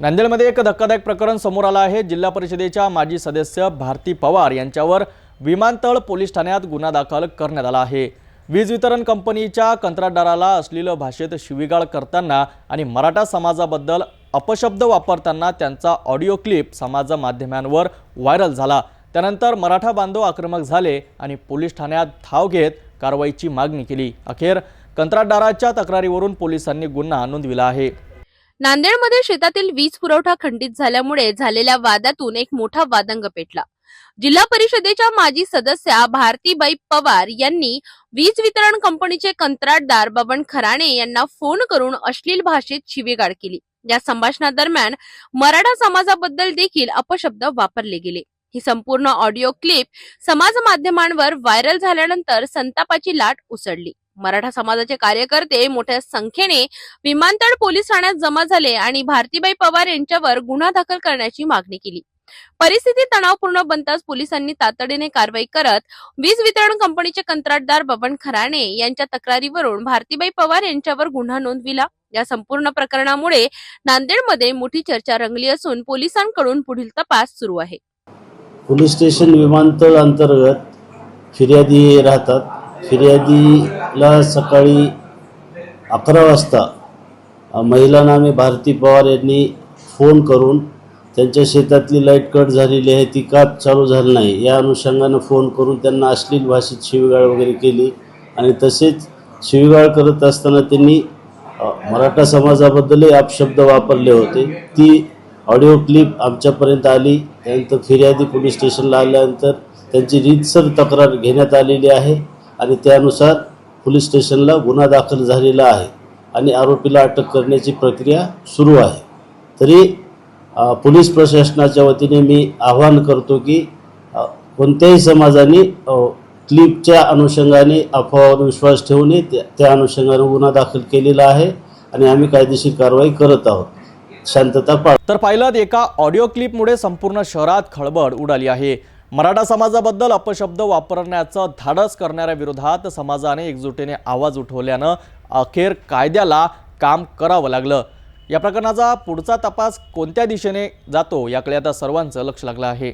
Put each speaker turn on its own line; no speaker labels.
नांदेडमध्ये एक धक्कादायक प्रकरण समोर आलं आहे. जिल्हा परिषदेच्या माजी सदस्य भारती पवार यांच्यावर विमानतळ पोलीस ठाण्यात गुन्हा दाखल करण्यात आला आहे. वीज वितरण कंपनीच्या कंत्राटदाराला असलेलं भाषेत शिवीगाळ करताना आणि मराठा समाजाबद्दल अपशब्द वापरताना त्यांचा ऑडिओ क्लिप समाज माध्यमांवर व्हायरल झाला. त्यानंतर मराठा बांधव आक्रमक झाले आणि पोलीस ठाण्यात धाव घेत कारवाईची मागणी केली. अखेर कंत्राटदाराच्या तक्रारीवरून पोलिसांनी गुन्हा नोंदविला आहे.
नांदेडमध्ये शेतातील वीज पुरवठा खंडित झाल्यामुळे झालेल्या वादातून एक मोठा वादंग पेटला. जिल्हा परिषदेच्या माजी सदस्या भारतीबाई पवार यांनी वीज वितरण कंपनीचे कंत्राटदार बबन खराणे यांना फोन करून अश्लील भाषेत शिवेगाळ केली. या संभाषणादरम्यान मराठा समाजाबद्दल देखील अपशब्द वापरले गेले. ही संपूर्ण ऑडिओ क्लिप समाज माध्यमांवर व्हायरल झाल्यानंतर संतापाची लाट उसळली. मराठा समाजाचे कार्यकर्ते मोठ्या संख्येने विमानतळ पोलीस ठाण्यात जमा झाले आणि भारतीबाई पवार यांच्यावर गुन्हा दाखल करण्याची मागणी केली. परिस्थिती तणावपूर्ण बनताच पोलिसांनी तातडीने कारवाई करत वीज वितरण कंपनीचे कंत्राटदार बबन खराणे यांच्या तक्रारीवरून भारतीबाई पवार यांच्यावर गुन्हा नोंदविला. या संपूर्ण प्रकरणामुळे नांदेडमध्ये मोठी चर्चा रंगली असून पोलिसांकडून पुढील तपास सुरू आहे.
पोलीस स्टेशन विमानतळ अंतर्गत फिर्यादी राहतात. फिर्यादीला सकाळी अकरा वाजता महिलांना आम्ही भारती पवार यांनी फोन करून त्यांच्या शेतातली लाइट कट झालेली आहे ती का चालू झाली नाही या अनुषंगानं फोन करून त्यांना अश्लील भाषेत शिवीगाळ वगैरे केली आणि तसेच शिवीगाळ करत असताना त्यांनी मराठा समाजाबद्दलही अपशब्द वापरले होते. ती ऑडिओ क्लिप आमच्यापर्यंत आली त्यानंतर फिर्यादी पोलीस स्टेशनला आल्यानंतर त्यांची रीतसर तक्रार घेण्यात आलेली आहे. आणि त्यानुसार पोलीस स्टेशनला गुन्हा दाखल झालेला आहे आणि आरोपीला अटक करण्याची प्रक्रिया सुरू आहे. तरी पोलीस प्रशासनाच्या वतीने मी आवाहन करतो की कोणत्याही समाजाने क्लिपच्या अनुषंगाने अफवावर विश्वास ठेवू नये त्या- त्या अनुषंगाने गुन्हा दाखल केलेला आहे आणि आम्ही कायदेशीर कारवाई करत आहोत. शांतता पाळ.
तर पाहिलं एका ऑडिओ क्लिपमुळे संपूर्ण शहरात खळबळ उडाली आहे. मराठा समाजाबद्दल अपशब्द वापरण्याचं धाडस करणाऱ्या विरोधात समाजाने एकजुटीने आवाज उठवल्यानं अखेर कायद्याला काम करावं लागलं. या प्रकरणाचा पुढचा तपास कोणत्या दिशेने जातो याकडे आता सर्वांचं लक्ष लागलं आहे.